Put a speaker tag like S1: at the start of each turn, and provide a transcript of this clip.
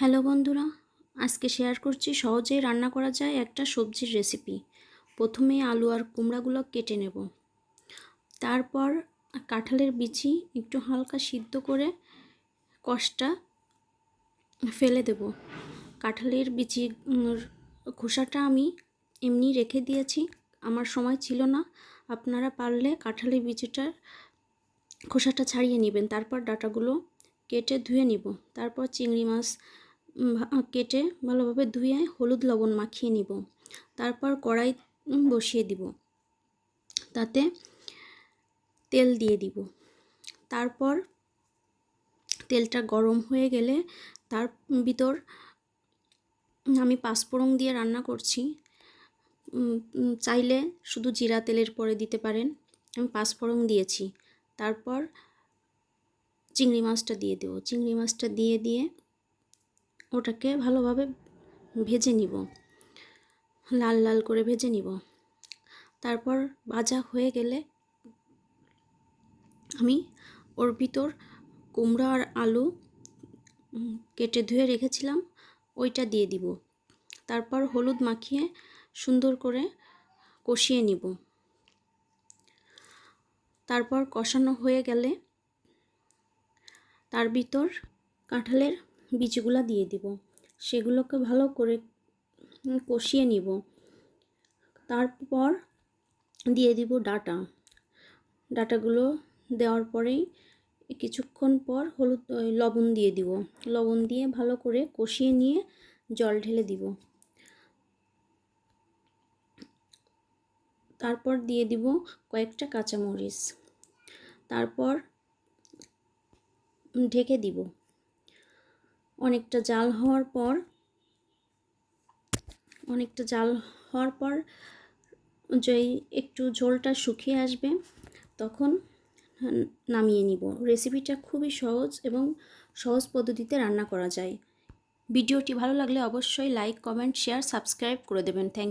S1: Hello বন্ধুরা, আজকে share করছি সহজেই রান্না করা যায় একটা সবজির রেসিপি প্রথমে আলু আর কুমড়াগুলো কেটে নেব। তারপর কাঁঠালের বিচি একটু হালকা সিদ্ধ করে কষটা ফেলে দেব। কাঁঠালের বিচি খোসাটা আমি এমনি রেখে দিয়েছি, আমার সময় ছিল না। আপনারা পারলে কাঁঠালের বিচিটার খোসাটা ছাড়িয়ে নেবেন, তারপর ডাটাগুলো কেটে ধুয়ে নিব। তারপর চিংড়ি মাছ কেটে ভালোভাবে ধুয়ে হলুদ লবণ মাখিয়ে নিব। তারপর কড়াই বসিয়ে দিব। তাতে তেল দিয়ে দিব। তারপর তেলটা গরম হয়ে গেলে তার ভিতর আমি পাঁচফোড়ন দিয়ে রান্না করছি। চাইলে শুধু জিরা তেলের পরে দিতে পারেন। আমি পাঁচফোড়ন দিয়েছি। তারপর চিংড়ি মাছটা দিয়ে দেবো। চিংড়ি মাছটা দিয়ে দিয়ে ওটাকে ভালোভাবে ভেজে নিব। লাল লাল করে ভেজে নিব। তারপর ভাজা হয়ে গেলে আমি ওর ভিতর কুমড়ো আর আলু কেটে ধুয়ে রেখেছিলাম, ওইটা দিয়ে দিব। তারপর হলুদ মাখিয়ে সুন্দর করে কষিয়ে নিব। তারপর কষানো হয়ে গেলে তার ভিতর কাঁঠালের বীজগুলা দিয়ে দিব। সেগুলোকে ভালো করে কষিয়ে নিব। তারপর দিয়ে দিব ডাটা। ডাটাগুলো দেওয়ার পরেই কিছুক্ষণ পর হলুদ লবণ দিয়ে দিব। লবণ দিয়ে ভালো করে কষিয়ে নিয়ে জল ঢেলে দিব। তারপর দিয়ে দিব কয়েকটা কাঁচামরিচ। তারপর ঢেকে দিব। অনেকটা জাল হওয়ার পর, অনেকটা জাল হওয়ার পর যেই একটু ঝোলটা শুকিয়ে আসবে, তখন নামিয়ে নিব। রেসিপিটা খুবই সহজ এবং সহজ পদ্ধতিতে রান্না করা যায়। ভিডিওটি ভালো লাগলে অবশ্যই লাইক, কমেন্ট, শেয়ার, সাবস্ক্রাইব করে দেবেন। থ্যাংক